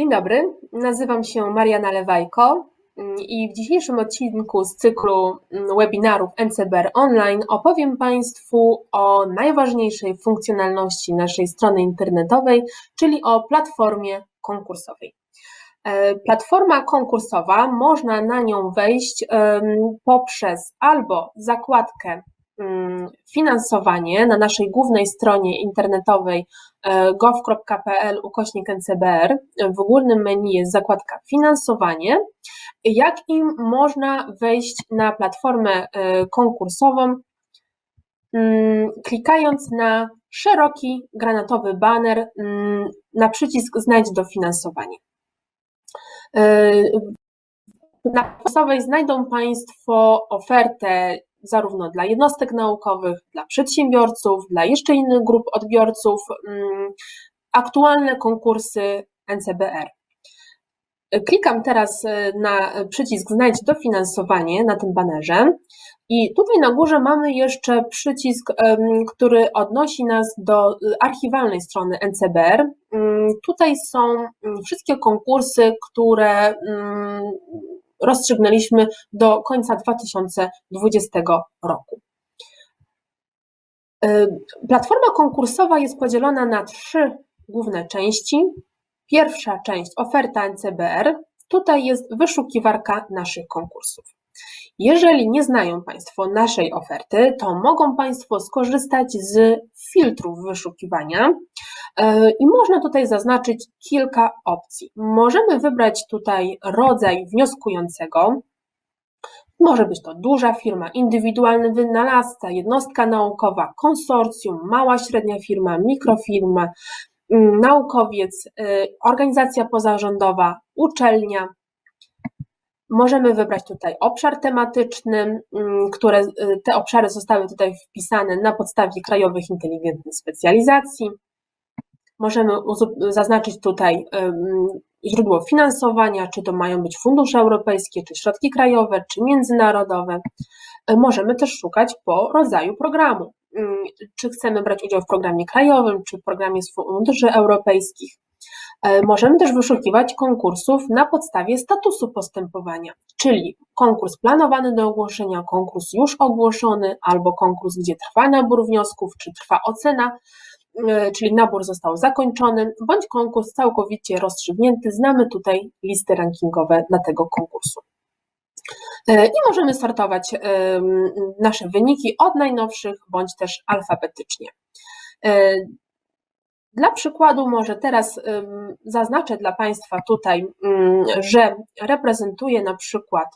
Dzień dobry, nazywam się Mariana Lewajko mm, i w dzisiejszym odcinku z cyklu mm, webinarów NCBR Online opowiem Państwu o najważniejszej funkcjonalności naszej strony internetowej, czyli o platformie konkursowej. E, platforma konkursowa, można na nią wejść poprzez albo zakładkę finansowanie na naszej głównej stronie internetowej e, gov.pl ukośnik NCBR. W górnym menu jest zakładka finansowanie, jak i można wejść na platformę e, konkursową, mm, klikając na szeroki granatowy banner mm, na przycisk znajdź dofinansowanie. E, na podstawowej znajdą Państwo ofertę zarówno dla jednostek naukowych, dla przedsiębiorców, dla jeszcze innych grup odbiorców, mm, aktualne konkursy NCBR. Klikam teraz e, na przycisk Znajdź dofinansowanie na tym banerze i tutaj na górze mamy jeszcze przycisk, który odnosi nas do archiwalnej strony NCBR. Mm, tutaj są mm, wszystkie konkursy, które rozstrzygnęliśmy do końca 2020 roku. Y, platforma konkursowa jest podzielona na trzy główne części. Pierwsza część oferta NCBR. Tutaj jest wyszukiwarka naszych konkursów. Jeżeli nie znają Państwo naszej oferty, to mogą Państwo skorzystać z filtrów wyszukiwania e, i można tutaj zaznaczyć kilka opcji. Możemy wybrać tutaj rodzaj wnioskującego. Może być to duża firma, indywidualny wynalazca, jednostka naukowa, konsorcjum, mała, średnia firma, mikrofirma, mm, naukowiec, e, organizacja pozarządowa, uczelnia, Możemy wybrać tutaj obszar tematyczny, mm, które y, te obszary zostały tutaj wpisane na podstawie krajowych inteligentnych specjalizacji. Możemy zaznaczyć tutaj źródło finansowania, czy to mają być fundusze europejskie, czy środki krajowe, czy międzynarodowe. Y, możemy też szukać po rodzaju programu. Czy chcemy brać udział w programie krajowym, czy w programie z funduszy europejskich. E, możemy też wyszukiwać konkursów na podstawie statusu postępowania, czyli konkurs planowany do ogłoszenia, konkurs już ogłoszony, albo konkurs, gdzie trwa nabór wniosków, czy trwa ocena, e, czyli nabór został zakończony, bądź konkurs całkowicie rozstrzygnięty. Znamy tutaj listy rankingowe dla tego konkursu. E, I możemy sortować nasze wyniki od najnowszych bądź też alfabetycznie. Dla przykładu, może teraz zaznaczę dla Państwa tutaj, że reprezentuję na przykład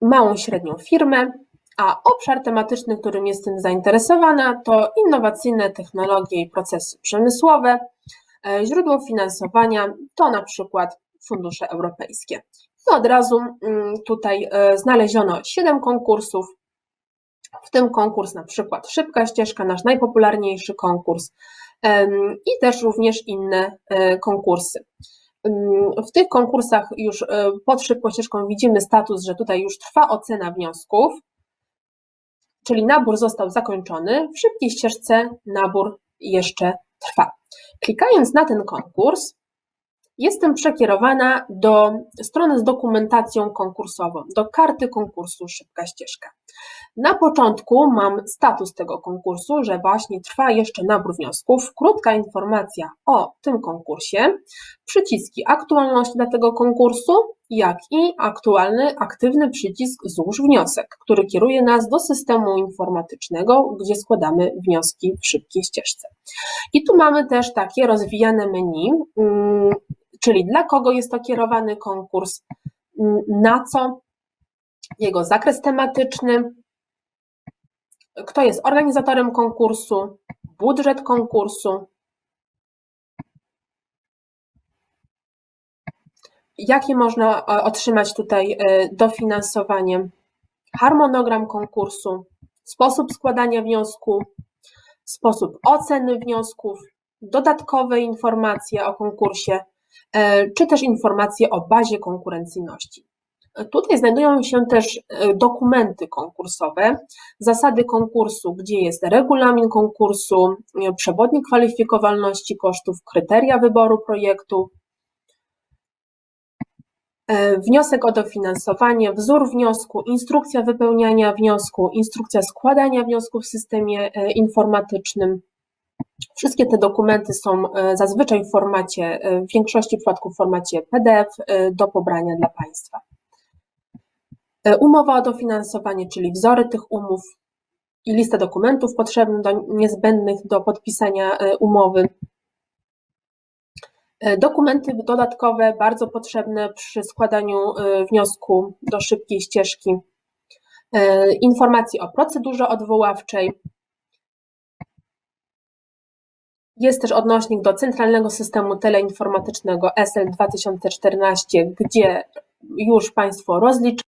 małą, średnią firmę, a obszar tematyczny, którym jestem zainteresowana, to innowacyjne technologie i procesy przemysłowe. E, źródło finansowania to na przykład fundusze europejskie. I od razu tutaj e, znaleziono 7 konkursów, w tym konkurs na przykład Szybka Ścieżka, nasz najpopularniejszy konkurs i też również inne e, konkursy. W tych konkursach już e, pod szybką ścieżką widzimy status, że tutaj już trwa ocena wniosków, czyli nabór został zakończony. W szybkiej ścieżce nabór jeszcze trwa. Klikając na ten konkurs, Jestem przekierowana do strony z dokumentacją konkursową, do karty konkursu Szybka Ścieżka. Na początku mam status tego konkursu, że właśnie trwa jeszcze nabór wniosków, krótka informacja o tym konkursie, przyciski aktualności dla tego konkursu, jak i aktualny, aktywny przycisk Złóż wniosek, który kieruje nas do systemu informatycznego, gdzie składamy wnioski w szybkiej ścieżce. I tu mamy też takie rozwijane menu, mm, czyli dla kogo jest to kierowany konkurs, na co, jego zakres tematyczny, kto jest organizatorem konkursu, budżet konkursu, jakie można e, otrzymać tutaj e, dofinansowanie, harmonogram konkursu, sposób składania wniosku, sposób oceny wniosków, dodatkowe informacje o konkursie, E, czy też informacje o bazie konkurencyjności. Tutaj znajdują się też e, dokumenty konkursowe, zasady konkursu, gdzie jest regulamin konkursu, e, przewodnik kwalifikowalności kosztów, kryteria wyboru projektu, e, wniosek o dofinansowanie, wzór wniosku, instrukcja wypełniania wniosku, instrukcja składania wniosku w systemie informatycznym. Wszystkie te dokumenty są zazwyczaj w formacie, w większości przypadków w formacie PDF do pobrania dla Państwa. E, umowa o dofinansowanie, czyli wzory tych umów i lista dokumentów potrzebnych, do, niezbędnych do podpisania e, umowy. E, dokumenty dodatkowe, bardzo potrzebne przy składaniu wniosku do szybkiej ścieżki. Informacje o procedurze odwoławczej. Jest też odnośnik do Centralnego Systemu Teleinformatycznego SL 2014, gdzie już Państwo rozliczają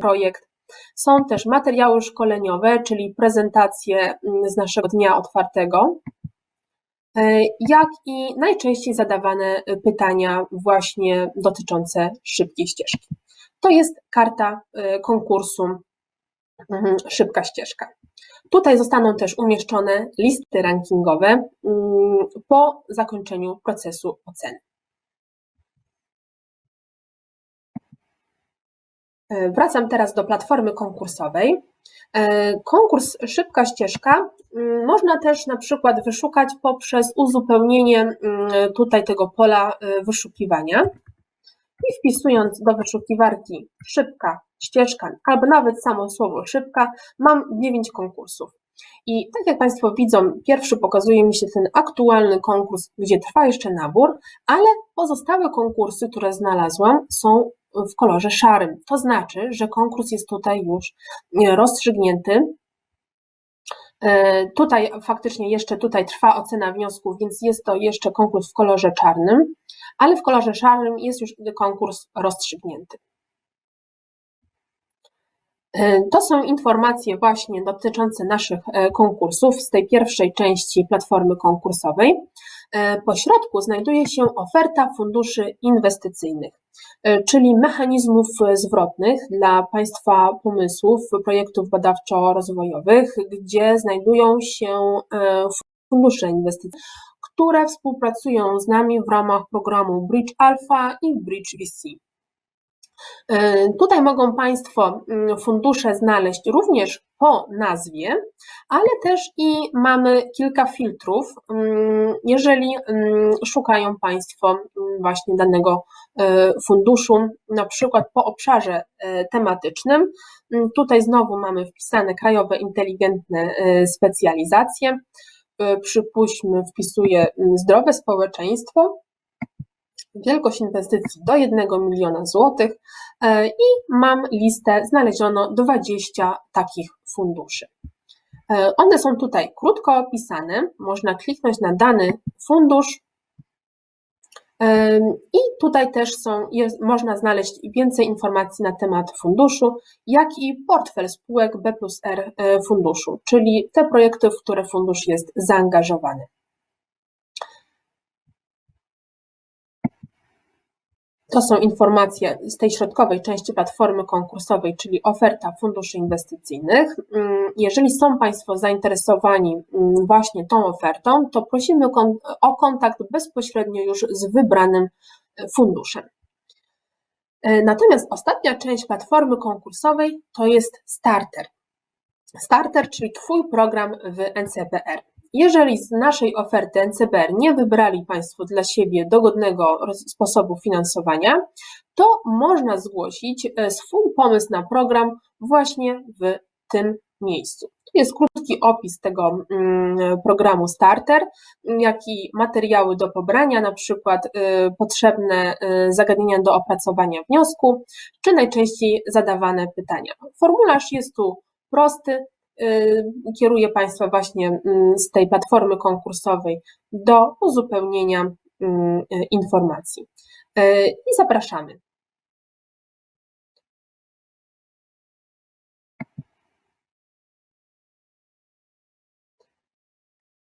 projekt. Są też materiały szkoleniowe, czyli prezentacje mm, z naszego dnia otwartego, y, jak i najczęściej zadawane pytania właśnie dotyczące szybkiej ścieżki. To jest karta y, konkursu mhm, Szybka Ścieżka. Tutaj zostaną też umieszczone listy rankingowe mm, po zakończeniu procesu oceny. Wracam teraz do platformy konkursowej. E, konkurs Szybka Ścieżka mm, można też na przykład wyszukać poprzez uzupełnienie mm, tutaj tego pola e, wyszukiwania i wpisując do wyszukiwarki szybka ścieżka albo nawet samo słowo szybka mam 9 konkursów. I tak jak Państwo widzą, pierwszy pokazuje mi się ten aktualny konkurs, gdzie trwa jeszcze nabór, ale pozostałe konkursy, które znalazłam, są w kolorze szarym. To znaczy, że konkurs jest tutaj już e, rozstrzygnięty. E, tutaj faktycznie jeszcze tutaj trwa ocena wniosków, więc jest to jeszcze konkurs w kolorze czarnym, ale w kolorze szarym jest już konkurs rozstrzygnięty. E, to są informacje właśnie dotyczące naszych konkursów z tej pierwszej części platformy konkursowej. Po środku znajduje się oferta funduszy inwestycyjnych. E, czyli mechanizmów zwrotnych dla Państwa pomysłów, projektów badawczo-rozwojowych, gdzie znajdują się e, fundusze inwestycyjne, które współpracują z nami w ramach programu Bridge Alpha i Bridge VC. E, tutaj mogą Państwo mm, fundusze znaleźć również po nazwie, ale też i mamy kilka filtrów, mm, jeżeli mm, szukają Państwo właśnie danego e, funduszu, na przykład po obszarze e, tematycznym. Tutaj znowu mamy wpisane krajowe inteligentne specjalizacje. Przypuśćmy, wpisuję zdrowe społeczeństwo wielkość inwestycji do 1 miliona złotych e, i mam listę, znaleziono 20 takich funduszy. E, one są tutaj krótko opisane, można kliknąć na dany fundusz e, i tutaj też są, jest, można znaleźć więcej informacji na temat funduszu, jak i portfel spółek B plus R funduszu, czyli te projekty, w które fundusz jest zaangażowany. To są informacje z tej środkowej części platformy konkursowej, czyli oferta funduszy inwestycyjnych. Mm, jeżeli są Państwo zainteresowani mm, właśnie tą ofertą, to prosimy o kontakt bezpośrednio już z wybranym e, funduszem. E, natomiast ostatnia część platformy konkursowej to jest starter. Starter, czyli Twój program w NCBR. Jeżeli z naszej oferty NCBR nie wybrali Państwo dla siebie dogodnego sposobu finansowania, to można zgłosić e, swój pomysł na program właśnie w tym miejscu. Tu jest krótki opis tego mm, programu Starter, jak i materiały do pobrania, na przykład e, potrzebne e, zagadnienia do opracowania wniosku, czy najczęściej zadawane pytania. Formularz jest tu prosty, kieruję Państwa właśnie mm, z tej platformy konkursowej do uzupełnienia mm, y, informacji. Y, I zapraszamy.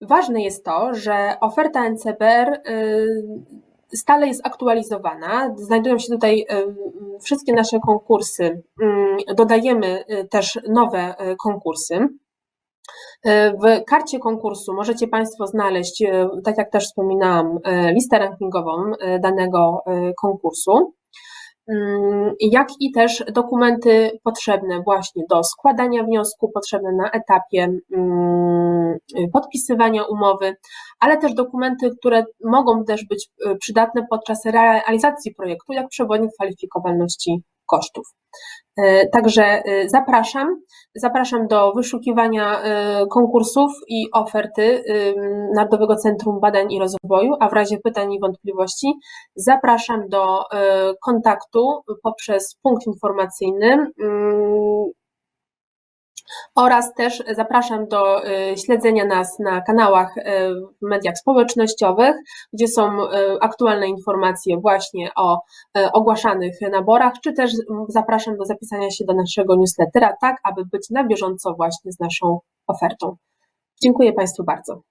Ważne jest to, że oferta NCBR stale jest aktualizowana. Znajdują się tutaj wszystkie nasze konkursy. Mm, Dodajemy y, też nowe y, konkursy. E, W karcie konkursu możecie Państwo znaleźć, tak jak też wspominałam, listę rankingową danego konkursu, Mm, jak i też dokumenty potrzebne właśnie do składania wniosku, potrzebne na etapie mm, podpisywania umowy, ale też dokumenty, które mogą też być e, przydatne podczas realizacji projektu, jak przewodnik kwalifikowalności kosztów. E, Także zapraszam. Zapraszam do wyszukiwania konkursów i oferty Narodowego Centrum Badań i Rozwoju, a w razie pytań i wątpliwości zapraszam do kontaktu poprzez punkt informacyjny ym, oraz też zapraszam do e, śledzenia nas na kanałach e, w mediach społecznościowych, gdzie są e, aktualne informacje właśnie o ogłaszanych naborach, czy też zapraszam do zapisania się do naszego newslettera, tak aby być na bieżąco właśnie z naszą ofertą. Dziękuję Państwu bardzo.